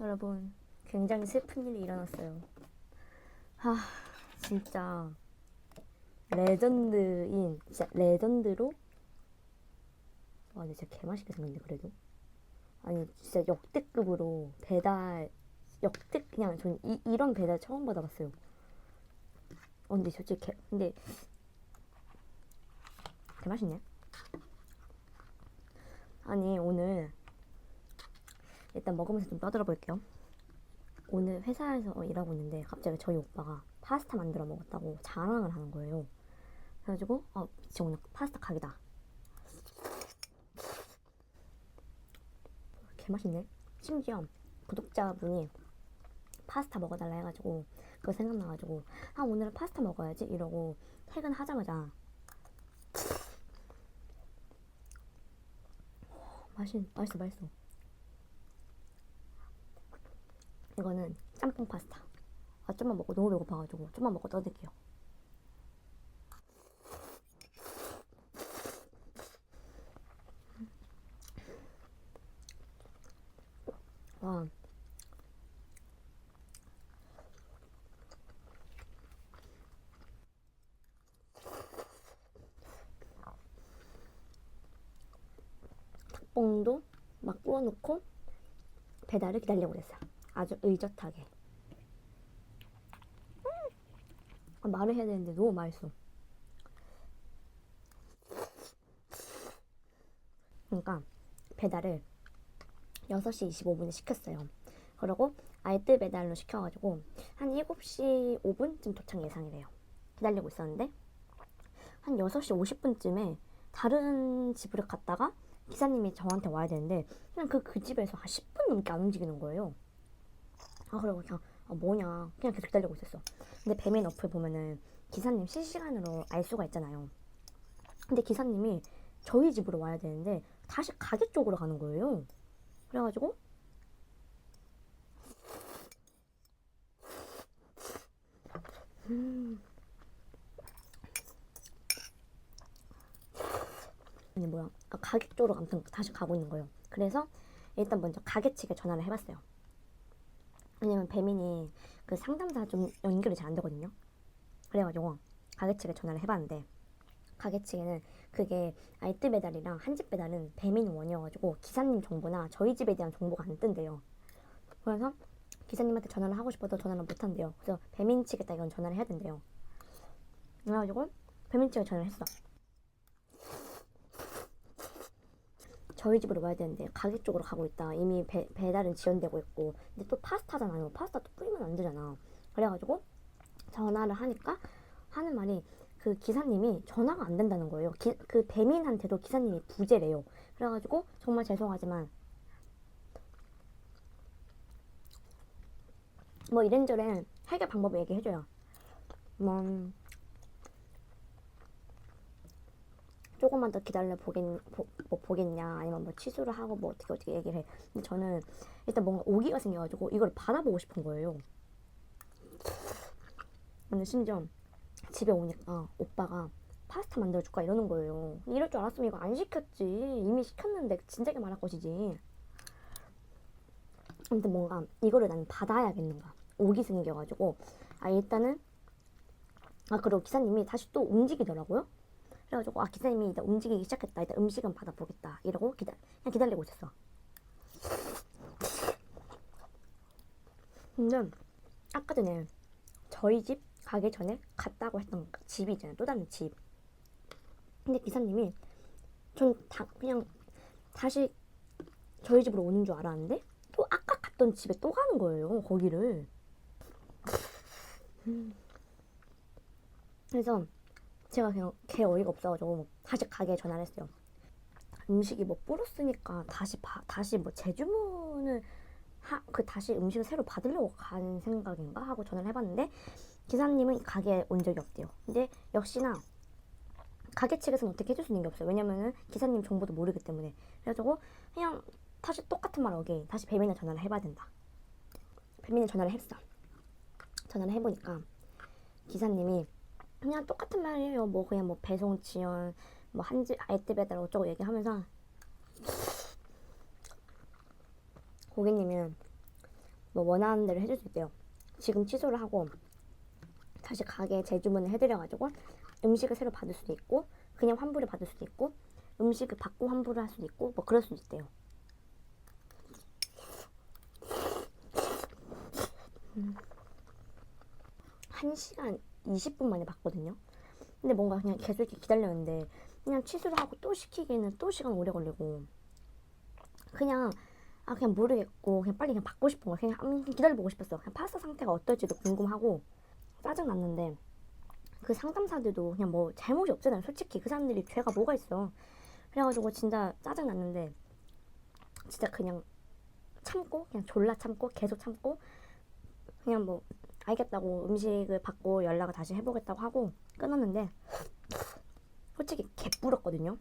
여러분, 굉장히 슬픈 일이 일어났어요. 하, 진짜 레전드인, 진짜 레전드로 와, 진짜 개맛있게 생겼네, 그래도. 아니, 진짜 역대급으로 배달, 역대, 그냥 전 이, 이런 배달 처음 받아봤어요. 어, 근데 솔직히 개, 근데 개맛있네. 아니, 오늘 일단 먹으면서 좀 떠들어 볼게요. 오늘 회사에서 일하고 있는데 갑자기 저희 오빠가 파스타 만들어 먹었다고 자랑을 하는 거예요. 그래가지고 어 진짜 오늘 파스타 각이다. 개 맛있네. 심지어 구독자분이 파스타 먹어달라 해가지고 그거 생각나가지고 아 오늘은 파스타 먹어야지 이러고 퇴근하자마자 맛있 맛있어 맛있어. 이거는 짬뽕 파스타. 아 좀만 먹고 너무 배고파가지고 좀만 먹고 떠들게요. 와. 닭봉도 막 구워놓고 배달을 기다리고 있어요. 아주 의젓하게. 음! 아, 말을 해야 되는데 너무 맛있어. 그러니까 배달을 6시 25분에 시켰어요. 그리고 알뜰 배달로 시켜가지고 한 7시 5분쯤 도착 예상이래요. 기다리고 있었는데 한 6시 50분쯤에 다른 집으로 갔다가 기사님이 저한테 와야 되는데 그냥 그, 그 집에서 한 10분 넘게 안 움직이는 거예요. 아 그리고 그냥 아, 뭐냐 그냥 계속 기다리고 있었어. 근데 배민 어플 보면은 기사님 실시간으로 알 수가 있잖아요. 근데 기사님이 저희 집으로 와야 되는데 다시 가게 쪽으로 가는 거예요. 그래가지고 음. 아니 뭐야 아, 가게 쪽으로 아무튼 다시 가고 있는 거예요. 그래서 일단 먼저 가게 측에 전화를 해봤어요. 왜냐면 배민이 그 상담사 좀 연결이 잘 안 되거든요. 그래가지고 가게 측에 전화를 해봤는데 가게 측에는 그게 알뜰 배달이랑 한 집 배달은 배민 원이어가지고 기사님 정보나 저희 집에 대한 정보가 안 뜬대요. 그래서 기사님한테 전화를 하고 싶어도 전화를 못 한대요. 그래서 배민 측에다 이건 전화를 해야 된대요. 그래가지고 배민 측에 전화를 했어. 저희 집으로 와야 되는데 가게 쪽으로 가고 있다. 이미 배, 배달은 지연되고 있고 근데 또 파스타잖아요. 파스타 또 뿌리면 안 되잖아. 그래가지고 전화를 하니까 하는 말이 그 기사님이 전화가 안 된다는 거예요. 기, 그 배민한테도 기사님이 부재래요. 그래가지고 정말 죄송하지만 뭐 이ren저ren 해결 방법을 얘기해줘요. 뭐 조금만 더 기다려 보겠, 보, 뭐 보겠냐 아니면 뭐 취소를 하고 뭐 어떻게 어떻게 얘기를 해. 근데 저는 일단 뭔가 오기가 생겨가지고 이걸 받아보고 싶은 거예요. 근데 심지어 집에 오니까 오빠가 파스타 만들어줄까 이러는 거예요. 이럴 줄 알았으면 이거 안 시켰지. 이미 시켰는데 진작에 말할 것이지. 아무튼 뭔가 이거를 나는 받아야겠는가. 오기 생겨가지고 아 일단은 아 그리고 기사님이 다시 또 움직이더라고요. 그래가지고 아 기사님이 일단 움직이기 시작했다. 일단 음식은 받아보겠다. 이러고 기다 그냥 기다리고 있었어. 근데 아까 전에 저희 집 가기 전에 갔다고 했던 집이 있잖아요. 또 다른 집. 근데 기사님이 전 다 그냥 다시 저희 집으로 오는 줄 알았는데 또 아까 갔던 집에 또 가는 거예요. 거기를. 음. 그래서 제가 그냥 개 어이가 없어가지고 다시 가게에 전화를 했어요. 음식이 뭐 불었으니까 다시 바, 다시 뭐 재주문을 하, 그 다시 음식을 새로 받으려고 간 생각인가 하고 전화를 해봤는데 기사님은 가게에 온 적이 없대요. 근데 역시나 가게 측에서는 어떻게 해줄 수 있는 게 없어요. 왜냐면은 기사님 정보도 모르기 때문에. 그래가지고 그냥 다시 똑같은 말 어게 다시 배민에 전화를 해봐야 된다. 배민에 전화를 했어. 전화를 해보니까 기사님이 그냥 똑같은 말이에요. 뭐 그냥 뭐 배송 지연, 뭐 한지 알뜰 배달 어쩌고 얘기하면서 고객님은 뭐 원하는 대로 해줄 수 있대요. 지금 취소를 하고 다시 가게 재주문을 해드려가지고 음식을 새로 받을 수도 있고 그냥 환불을 받을 수도 있고 음식을 받고 환불을 할 수도 있고 뭐 그럴 수도 있대요. 음. 1시간 20분 만에 받거든요. 근데 뭔가 그냥 계속 이렇게 기다렸는데 그냥 취소를 하고 또 시키기에는 또 시간 오래 걸리고 그냥 아 그냥 모르겠고 그냥 빨리 그냥 받고 싶은 거 그냥 음, 기다려보고 싶었어. 그냥 파스타 상태가 어떨지도 궁금하고 짜증 났는데 그 상담사들도 그냥 뭐 잘못이 없잖아요. 솔직히 그 사람들이 죄가 뭐가 있어. 그래가지고 진짜 짜증 났는데 진짜 그냥 참고 그냥 졸라 참고 계속 참고 그냥 뭐 알겠다고 음식을 받고 연락을 다시 해보겠다고 하고 끊었는데 솔직히 개뿔었거든요.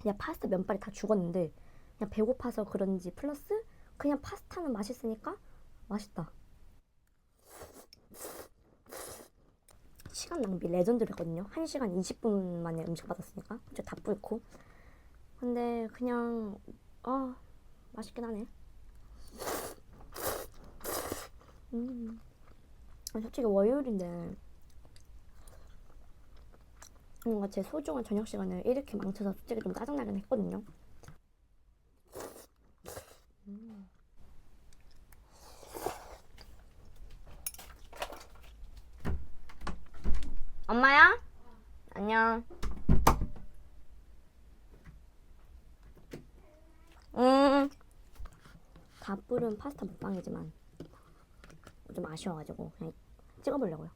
그냥 파스타 면발이 다 죽었는데 그냥 배고파서 그런지 플러스 그냥 파스타는 맛있으니까 맛있다. 시간 낭비 레전드랬거든요. 1시간 20분 만에 음식 받았으니까 진짜 다 불고 근데 그냥 아 맛있긴 하네. 음. 아, 솔직히 월요일인데 뭔가 제 소중한 저녁 시간을 이렇게 망쳐서 솔직히 좀 짜증나긴 했거든요. 음. 엄마야? 안녕. 음. 가불은 파스타 먹방이지만 좀 아쉬워가지고 그냥 찍어보려고요.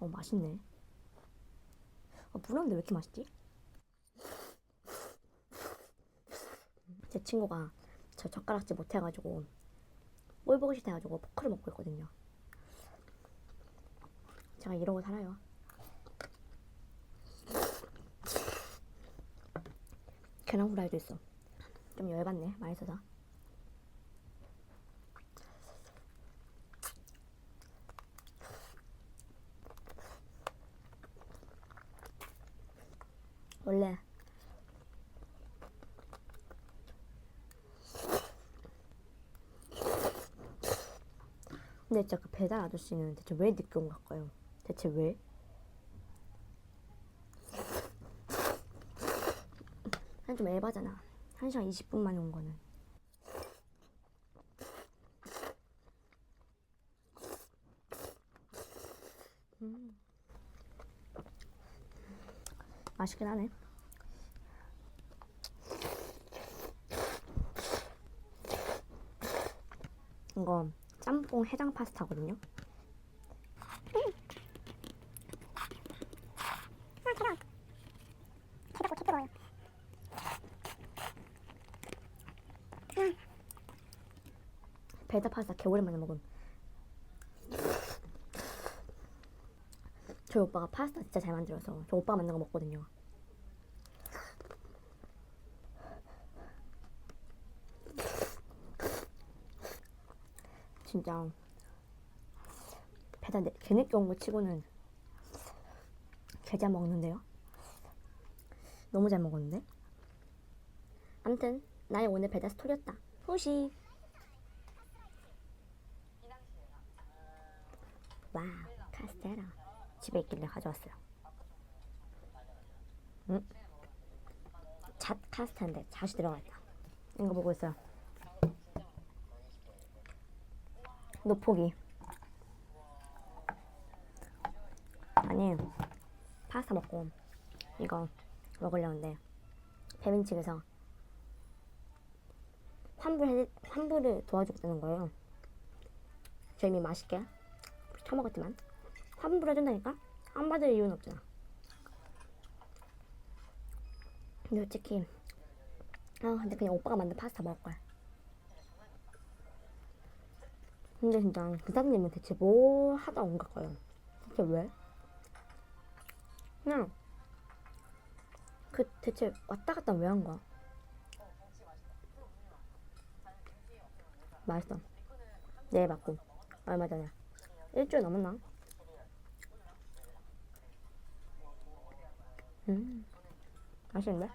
어 맛있네. 어, 물었는데 왜 이렇게 맛있지? 제 친구가 저 젓가락질 못해가지고 꼴 보기 싫어가지고 포크를 먹고 있거든요. 제가 이러고 살아요. 계란 후라이도 있어. 좀 열받네. 맛있어서. 원래 근데 진짜 그 배달 아저씨는 대체 왜 늦게 온 걸까요? 대체 왜? 한좀 에바잖아. 1시간 20분 만에 온 거는. 음. 맛있긴 하네. 이거 짬뽕 해장 파스타거든요. 배달 파스타 개 오랜만에 먹음. 저희 오빠가 파스타 진짜 잘 만들어서 저 오빠가 만든 거 먹거든요. 진짜 배달 내- 개늦게 온 거 치고는 개잘 먹는데요. 너무 잘 먹었는데. 암튼 나의 오늘 배달 스토리였다. 후시. 와 카스테라 집에 있길래 가져왔어요. 응? 잣 카스테인데 잣이 들어가 있다. 이거 보고 있어요. 노포기. 아니 파스타 먹고 이거 먹으려는데 배민 측에서 환불 환불을 도와주겠다는 거예요. 저 이미 맛있게 처먹었지만 환불 해준다니까 안 받을 이유는 없잖아. 근데 솔직히 아 근데 그냥 오빠가 만든 파스타 먹을 거야. 근데 진짜 그 사장님은 대체 뭐 하다 온 걸까요? 대체 왜? 그냥 그 대체 왔다 갔다 왜 한 거야? 맛있어. 내일 받고 얼마 전에 일주일 넘었나? 음 맛있는데?